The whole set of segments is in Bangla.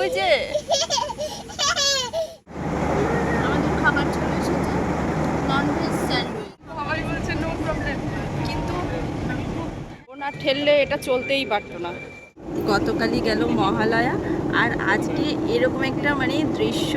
ওই যে আমাদের খাবার চলে এসেছে ননভেজ স্যান্ডউইচ সবাই বলছে নো প্রবলেম কিন্তু ওনার ঠেললে এটা চলতেই পারতো না। গতকালই গেল মহালয়া আর আজকে এরকম একটা মানে দৃশ্য।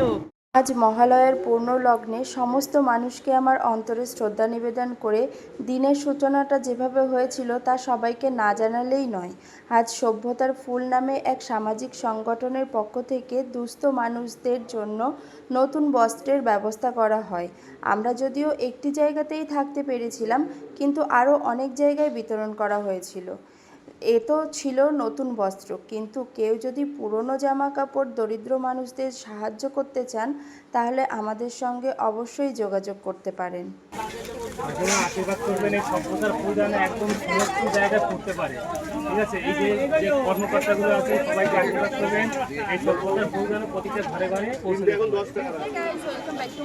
আজ মহালয়ার পূর্ণ লগ্নে সমস্ত মানুষকে আমার অন্তরে শ্রদ্ধা নিবেদন করে দিনের সূচনাটা যেভাবে হয়েছিল তা সবাইকে না জানালেই নয়। আজ সভ্যতার ফুল নামে এক সামাজিক সংগঠনের পক্ষ থেকে দুস্থ মানুষদের জন্য নতুন বস্ত্রের ব্যবস্থা করা হয়। আমরা যদিও একটি জায়গাতেই থাকতে পেরেছিলাম, কিন্তু আরও অনেক জায়গায় বিতরণ করা হয়েছিল। এ তো ছিল নতুন বস্ত্র, কিন্তু কেউ যদি পুরনো জামা কাপড় দরিদ্র মানুষদের সাহায্য করতে চান তাহলে আমাদের সঙ্গে অবশ্যই যোগাযোগ করতে পারেন। আসলে আশীর্বাদ করবেন এই সভ্যতার ফুল যেন একদম সমস্ত জায়গায় পড়তে পারে। ঠিক আছে? এই যে যে কর্মকর্তাগুলো আছে সবাইকে আশীর্বাদ করবেন। এই সভ্যতার ফুল প্রতিটা ঘরে ঘরে পৌঁছে দেয় Hey guys, welcome back to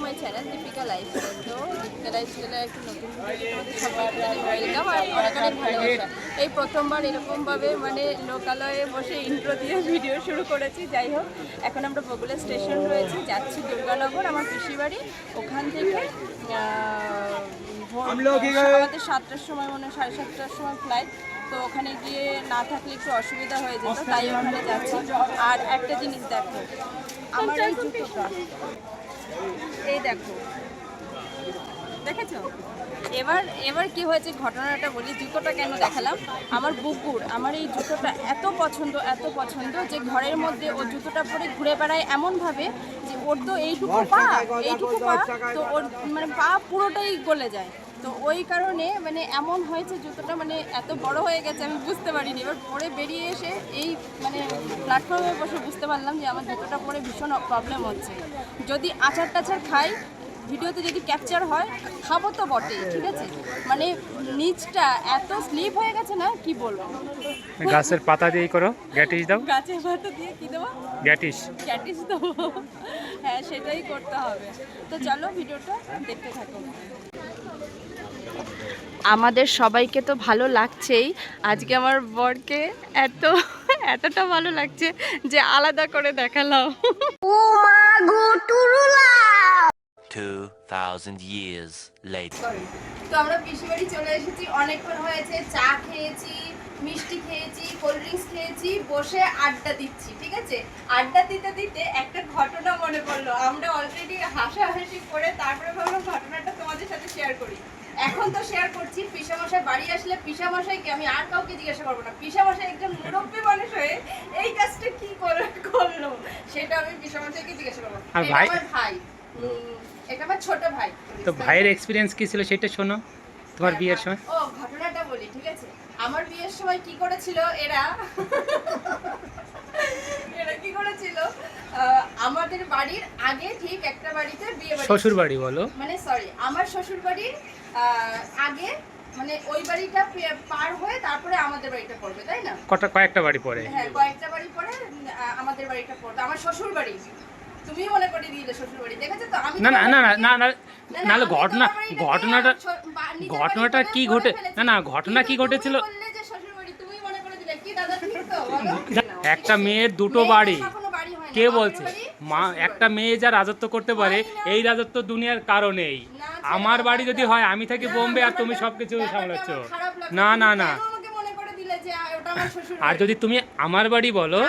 Deepika lifestyle তো দীপিকা লাইফস্টাইলের একটা নতুন ভিডিওতে ওয়েলকাম আর অনেক অনেক ভালোবাসা। এই প্রথমবার এরকমভাবে মানে লোকালয়ে বসে ইন্ট্রো দিয়ে ভিডিও শুরু করেছি। যাই হোক এখন আমরা বগুলা স্টেশন রয়েছে যাচ্ছি দুর্গানগর আমার পিসি বাড়ি ওখান থেকে আমাদের সাতটার সময় মনে হয় সাড়ে সাতটার সময় ফ্লাইট তো ওখানে গিয়ে না থাকলে একটু অসুবিধা হয়ে যেত তাই ওখানে যাচ্ছি। আর একটা জিনিস দেখো আমার এই জুতোটা। এই দেখো দেখেছ? এবার এবার কি হয়েছে ঘটনাটা বলি জুতোটা কেন দেখালাম? আমার বুকুর আমার এই জুতোটা এত পছন্দ এত পছন্দ যে ঘরের মধ্যে ও জুতোটা পরে ঘুরে বেড়ায় এমনভাবে যে ওর তো এইটুকু পা এইটুকু পা তো ওর মানে পা পুরোটাই গলে যায়। তো ওই কারণে মানে এমন হয়েছে জুতোটা মানে এত বড় হয়ে গেছে আমি বুঝতে পারিনি। এবার পরে বেরিয়ে এসে এই মানে প্ল্যাটফর্মে বসে বুঝতে পারলাম যে আমার জুতোটা পরে ভীষণ প্রবলেম হচ্ছে। যদি আচার টাচার খাই ভিডিওতে যদি ক্যাপচার হয় খাব তো বটে ঠিক আছে? মানে নিচটা এত স্লিপ হয়ে গেছে না কি বলব? গাছের পাতা দিয়ে করো গ্যাটিস দাও। গাছের পাতা দিয়ে কি দেবো? গ্যাটিস ক্যাটিস দেবো। হ্যাঁ সেটাই করতে হবে। তো চলো ভিডিওটা দেখতে থাকো। আমাদের সবাইকে তো ভালো লাগছেই। আজকে আমার বরকে এত এতটা ভালো লাগছে যে আলাদা করে দেখালাম। 2,000 years later. তো আমরা বাড়ি চলে এসেছি। অনেকক্ষণ হয়েছে চা খেয়েছি মিষ্টি খেয়েছি কোল্ড ড্রিঙ্কস খেয়েছি বসে আড্ডা দিচ্ছি ঠিক আছে? আড্ডা দিতে দিতে একটা ঘটনা মনে পড়ল। আমরা অলরেডি হাসাহাসি করে তারপরে ভাবলাম ঘটনাটা তোমাদের সাথে শেয়ার করি। এখন তো শেয়ার করছি পিসামশাই বাড়ি আসলে পিসামশাইকে আমি আর কাউকে জিজ্ঞাসা করব না। পিসামশাই একজন মুরব্বী মানুষ হয়ে এই কাজটা কি করে করল? সেটা আমি পিসামশাইকে জিজ্ঞাসা করব। আর এটা ভাই? আমার ভাই। এটা আমার ছোট ভাই। তো ভাইয়ের এক্সপিরিয়েন্স কি ছিল সেটা শোনো তোমার বিয়ের সময়। ও ঘটনাটা বলি ঠিক আছে? আমার বিয়ের সময় কি করেছিল এরা? এরা কি করেছিল? আমাদের বাড়ির আগে ঠিক একটা বাড়িতে বিয়ে বাড়ি শ্বশুর বাড়ি বলো। মানে সরি আমার শ্বশুর বাড়ির আগে মানে ওই বাড়িটা পার হয়ে তারপরে আমাদের বাড়িটা পড়বে তাই না? কটা কয়েকটা বাড়ি পরে হ্যাঁ কয়েকটা বাড়ি পরে আমাদের বাড়িটা পড়বে আমার শ্বশুর বাড়ি। তুমি মনে করে দিলে শ্বশুর বাড়ি দেখেছ তো? আমি না না না না না নাহলে ঘটনা ঘটনাটা ঘটনাটা কি ঘটে না না ঘটনা কি ঘটেছিল? একটা মেয়ের দুটো বাড়ি। কে বলছে? মা একটা মেয়ে যা রাজত্ব করতে পারে এই রাজত্ব দুনিয়ার কারণেই আমার বাড়ি যদি হয় আমি থাকি বোম্বে আর তুমি সবকিছু ব্যাপারটা সামলাচ্ছ। না না না। আর যদি তুমি আমার বাড়ি বলো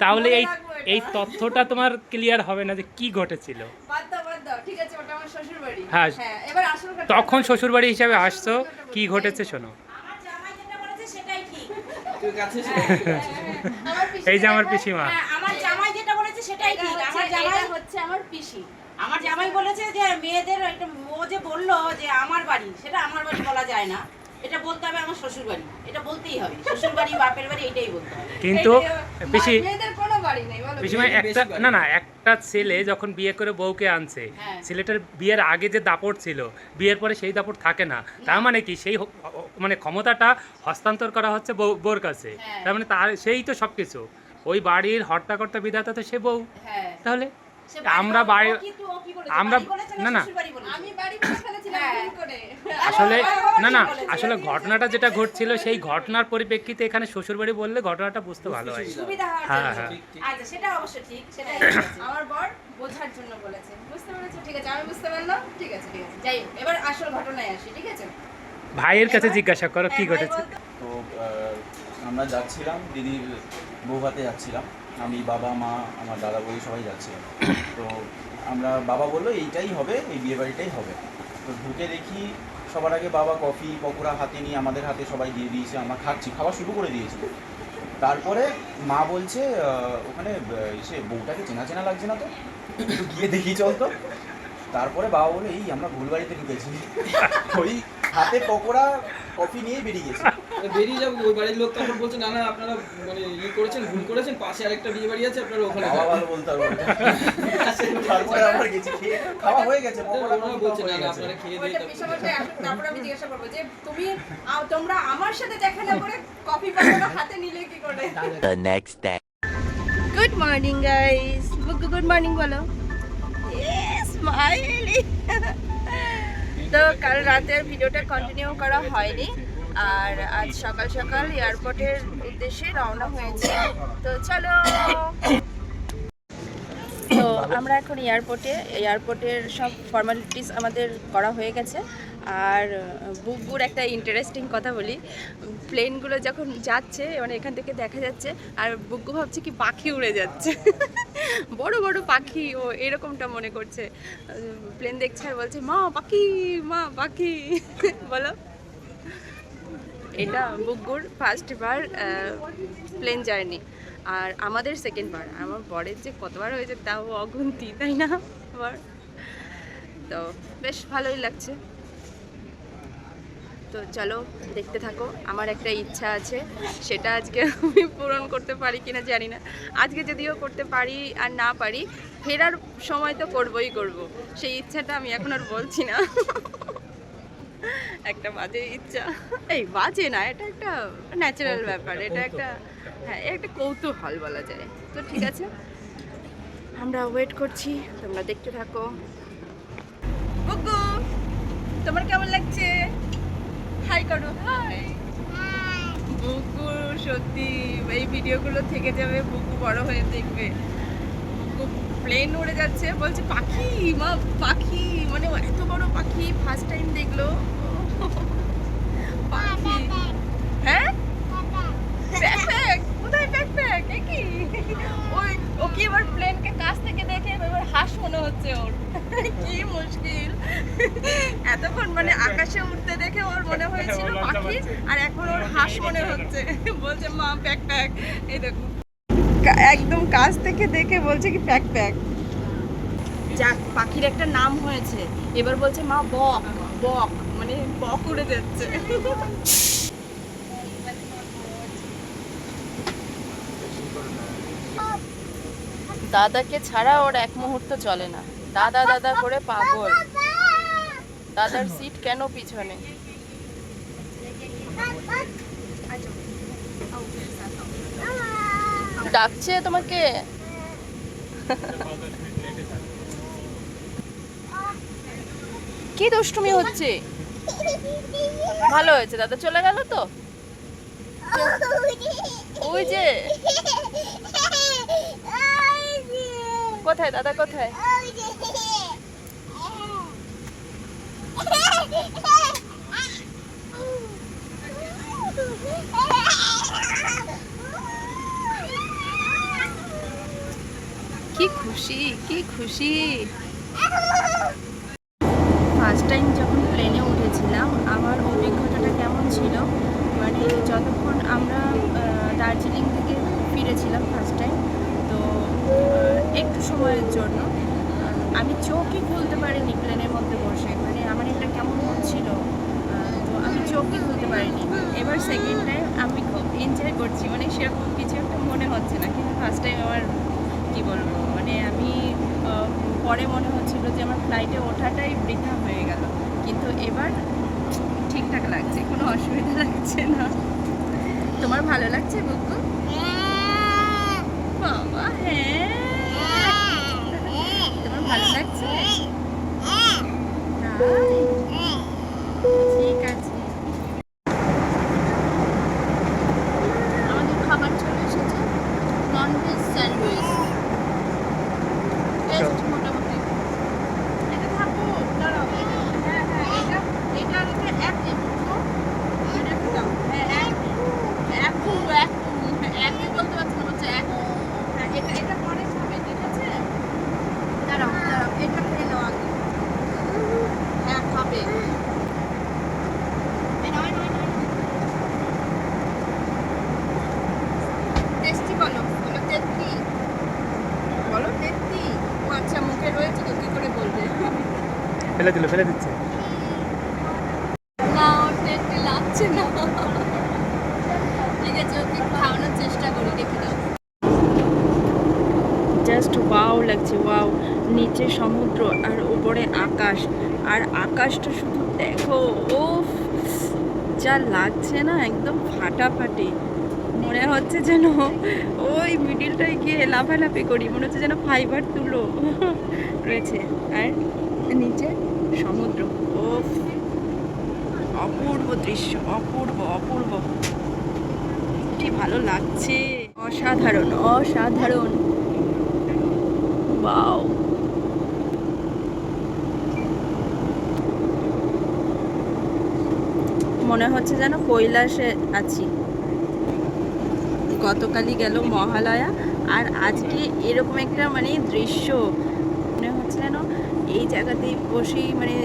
তাহলে এই। এই তথ্যটা তোমার ক্লিয়ার হবে না যে কি ঘটেছিল। বাদ দাও, বাদ দাও, ঠিক আছে, ওটা আমার শ্বশুর বাড়ি। হ্যাঁ। হ্যাঁ, তখন শ্বশুর বাড়ি হিসাবে আসছো কি ঘটেছে শোনো। আমার জামাই যেটা বলেছে সেটাই ঠিক। এই যে আমার পিসি পিসিমা। হ্যাঁ, আমার জামাই যেটা বলেছে সেটাই ঠিক। আমার জামাই হচ্ছে আমার পিসি। আমার জামাই বলেছে যে মেয়েদের এটা ও যে বলল যে আমার বাড়ি সেটা আমার বাড়ি বলা যায় না। এটা বলতে হবে আমার শ্বশুর বাড়ি এটা বলতেই হবে। শ্বশুর বাড়ি বাপের বাড়ি এটাই বলতে হবে। কিন্তু পিসি পিসিমা একটা না না একটা ছেলে যখন বিয়ে করে বউকে আনছে হ্যাঁ। ছেলেটার বিয়ের আগে যে দাপট ছিল বিয়ের পরে সেই দাপট থাকে না। তার মানে কি? সেই মানে ক্ষমতাটা হস্তান্তর করা হচ্ছে বউ- বউর কাছে। হ্যাঁ। তার মানে তার সেই তো সবকিছু। ওই বাড়ির হর্তাকর্তা বিধাতা তো সে বউ। হ্যাঁ। তাহলে? আমরা বাড়ি-? আমরা- না, না। বাড়ি হ্যাঁ। ভুল করে। আসলে না না আসলে ঘটনাটা যেটা ঘটছিল সেই ঘটনার পরিপ্রেক্ষিতে এখানে শ্বশুরবাড়ি বললে ঘটনাটা বুঝতে ভালো হয়। হ্যাঁ, হ্যাঁ। আচ্ছা সেটা অবশ্য ঠিক সেটাই আমার বর বোঝার জন্য বলেছে। বুঝতে পেরেছ? ঠিক আছে আমি বুঝতে পারলাম। ঠিক আছে ঠিক আছে। যাই এবার আসল ঘটনায় আসি ঠিক আছে? ভাইয়ের কাছে জিজ্ঞাসা করো কি হ্যাঁ, ঘটেছে? তো আমরা যাচ্ছিলাম, দিদির বৌভাতে যাচ্ছিলাম। আমি, বাবা, মা, আমার দাদা বৌদি সবাই যাচ্ছিলাম। তো আমরা, বাবা বলল, এইটাই হবে, এই বিয়ে বাড়িটাই হবে। তো ঢুকে দেখি সবার আগে বাবা কফি, পকোড়া হাতে নিয়ে আমাদের হাতে সবাই দিয়ে দিয়েছে, আমরা খাচ্ছি, খাওয়া শুরু করে দিয়েছি। তারপরে মা বলছে ওখানে সে বউটাকে চেনা চেনা লাগছে না তো? গিয়ে দেখি, চল তো। তারপরে বাবা বলে এই, আমরা ভুল বাড়িতে ঢুকেছি। ওই হাতে পকোড়া, কফি নিয়ে বেরিয়ে গেছি। বেরিয়ে যাব ওই বাড়ির লোক তখন বলছে না না আপনারা মানে ইয়ে করেছেন ভুল করেছেন পাশে আরেকটা বিয়ে বাড়ি আছে আপনারা ওখানে যান। ভালো বলতে পারব। তারপরে আবার গেছি খেয়ে খাওয়া হয়ে গেছে ওরা বলছে না না আপনারা খেয়ে দিয়ে তারপর- আমি জিজ্ঞাসা করব যে তুমি তোমরা আমার সাথে দেখা না করে কফি বানানো হাতে নিলে কি করে? The next day. Good morning guys good morning বলো। স্মাইলি তো কাল রাতের ভিডিওটা কন্টিনিউ করা হয়নি। আর আজ সকাল সকাল এয়ারপোর্টের উদ্দেশ্যে রওনা হয়েছে। তো চলো। তো আমরা এখন এয়ারপোর্টে এয়ারপোর্টের সব ফর্মালিটিস আমাদের করা হয়ে গেছে। আর বুকবুর একটা ইন্টারেস্টিং কথা বলি। প্লেনগুলো যখন যাচ্ছে মানে এখান থেকে দেখা যাচ্ছে আর বুকু ভাবছে কি পাখি উড়ে যাচ্ছে। বড় বড় পাখি ও এরকমটা মনে করছে। প্লেন দেখছে আর বলছে মা পাখি মা পাখি। বলো। এটা বুকগুর ফার্স্ট বার প্লেন জার্নি আর আমাদের সেকেন্ড বার। আমার বরের যে কতবার হয়েছে তাও অগুন্তি, তাই না? আবার। তো বেশ ভালোই লাগছে। তো চলো, দেখতে থাকো। আমার একটা ইচ্ছা আছে। সেটা আজকে আমি পূরণ করতে পারি কিনা জানি না। আজকে যদিও করতে পারি আর না পারি, ফেরার সময় তো করবই করব। সেই ইচ্ছাটা আমি এখন আর বলছি না। একটা বাজে ইচ্ছা। এই বাজে না এটা একটা ন্যাচারাল ব্যাপার এটা একটা হ্যাঁ একটা কৌতূহল বলা যায়। তো ঠিক আছে। আমরা ওয়েট করছি তোমরা দেখতে থাকো। বুকু তোমার কেমন লাগছে? হাই করো হাই বুকু সত্যি এই ভিডিওগুলো থেকে যাবে বুকু বড় হয়ে দেখবে। বুকু প্লেন উড়ে যাচ্ছে বলছে পাখি মা পাখি। এত বড় পাখি ফার্স্ট টাইম দেখল। পাখি। হ্যাঁ? ব্যাকপ্যাক কোথায় ব্যাকপ্যাক কি? ওই ও কি এবার প্লেনকে কাছ থেকে দেখে এবার হাঁস মনে হচ্ছে ওর। কি মুশকিল। এতক্ষণ মানে আকাশে উঠতে দেখে ওর মনে হয়েছিল পাখি আর এখন ওর হাঁস মনে হচ্ছে। বলছে মা ব্যাকপ্যাক এই দেখো। একদম কাছ থেকে দেখে বলছে কি প্যাক প্যাক যাক, পাখির একটা নাম হয়েছে। এবার বলছে, মা, বক বক। মানে বক উড়ে যাচ্ছে। দাদাকে ছাড়া ওর এক মুহূর্ত চলে না। দাদা দাদা করে পাগল। দাদার সিট কেন পিছনে? ডাকছে তোমাকে? কি দুষ্টুমি হচ্ছে? ভালো হয়েছে, দাদা চলে গেল তো? ওই যে। কোথায়, দাদা কোথায়? কি খুশি কি খুশি। ফার্স্ট টাইম যখন প্লেনে উঠেছিলাম, আমার অভিজ্ঞতাটা কেমন ছিল? মানে যতক্ষণ আমরা দার্জিলিং থেকে ফিরেছিলাম ফার্স্ট টাইম তো একটু সময়ের জন্য আমি চোখই খুলতে পারিনি প্লেনের মধ্যে বসে। মানে আমার এটা কেমন হচ্ছিল তো আমি চোখই খুলতে পারিনি। এবার সেকেন্ড টাইম আমি খুব এনজয় করছি। মানে সেরকম কিছু একটা মনে হচ্ছে না, কিন্তু ফার্স্ট টাইম আমার, কী বলব? পরে মনে হচ্ছিল যে আমার ফ্লাইটে ওঠাটাই বৃথা হয়ে গেল। কিন্তু এবার ঠিকঠাক লাগছে, কোনো অসুবিধা লাগছে না। তোমার ভালো লাগছে, বুকু? বাবা হ্যাঁ। তোমার ভালো লাগছে? না? ফেলে দিল ফেলে দিচ্ছে। না ওর টেস্টি লাগছে না। ঠিক আছে ওকে খাওয়ানোর চেষ্টা করি দাও জাস্ট ওয়াও লাগছে ওয়াও। নিচে সমুদ্র আর উপরে আকাশ। আর আকাশটা শুধু দেখো ও যা লাগছে না একদম ফাটাফাটি। মনে হচ্ছে যেন ওই মিডিলটায় গিয়ে লাফালাফি করি মনে হচ্ছে যেন ফাইবার তুলো। রয়েছে। আর নিচে? সমুদ্র। ও অপূর্ব দৃশ্য, অপূর্ব অপূর্ব। কি ভালো লাগছে। অসাধারণ অসাধারণ। ওয়াও। মনে হচ্ছে যেন কৈলাসে আছি। গতকালই গেল মহালয়া, আর আজকে এরকম একটা মানে দৃশ্য এই জায়গাতেই বসেই মানে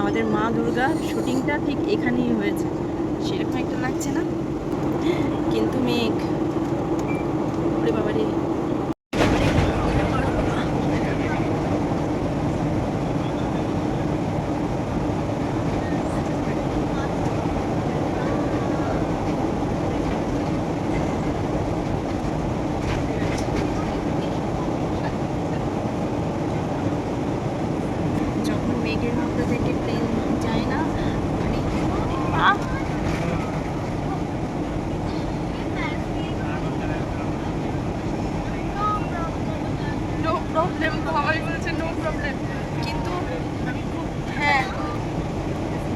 আমাদের মা দুর্গা শুটিংটা ঠিক এখানেই হয়েছে। সেরকম একটা লাগছে না কিন্তু মেঘ ওরে বাবা রে যখন মেঘের মধ্যে থেকে প্লেন যায় না মানে আহ! নো প্রবলেম তো আমারই বলছে নো প্রবলেম কিন্তু আমি খুব হ্যাঁ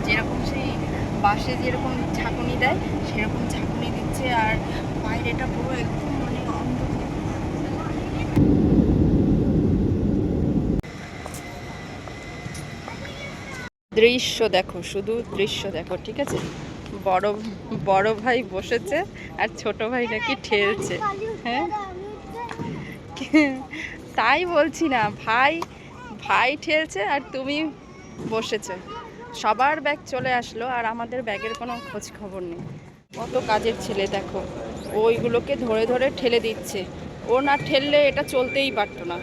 যেরকম সেই বাসে যেরকম ঝাঁকুনি দেয় সেরকম ঝাঁকুনি দিচ্ছে আর বাইরেটা পুরো একদম মানে অন্ধকার দৃশ্য দেখো, শুধু দৃশ্য দেখো, ঠিক আছে? বড় বড় ভাই বসেছে আর ছোট ভাই নাকি ঠেলছে হ্যাঁ? তাই বলছি না, ভাই ভাই ঠেলছে আর তুমি বসেছ। সবার ব্যাগ চলে আসলো আর আমাদের ব্যাগের কোনো খোঁজ খবর নেই। কত কাজের ছেলে দেখো ওইগুলোকে ধরে ধরে ঠেলে দিচ্ছে। ও না ঠেললে এটা চলতেই পারতো না।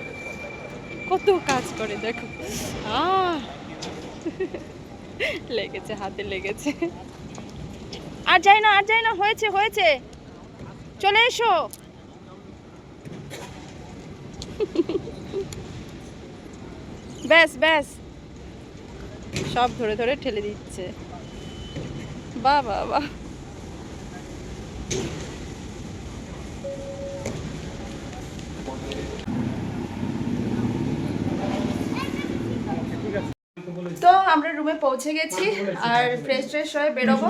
কত কাজ করে দেখো। আহ! লেগেছে, হাতে লেগেছে। আর যাই না, আর যাই না, হয়েছে হয়েছে। চলে এসো। ব্যাস ব্যাস। সব ধরে ধরে ঠেলে দিচ্ছে। বাহ বা বাহ তো আমরা রুমে পৌঁছে গেছি আর ফ্রেশ ট্রেশ হয়ে বেরোবো।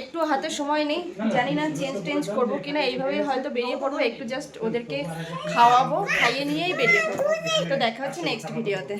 একটু হাতে সময় নেই। জানি না চেঞ্জ টেঞ্জ করব কিনা এইভাবেই হয়তো বেরিয়ে পড়ব। একটু জাস্ট ওদেরকে খাওয়াবো খাইয়ে নিয়েই বেরিয়ে পড়ব। তো দেখা হচ্ছে নেক্সট ভিডিওতে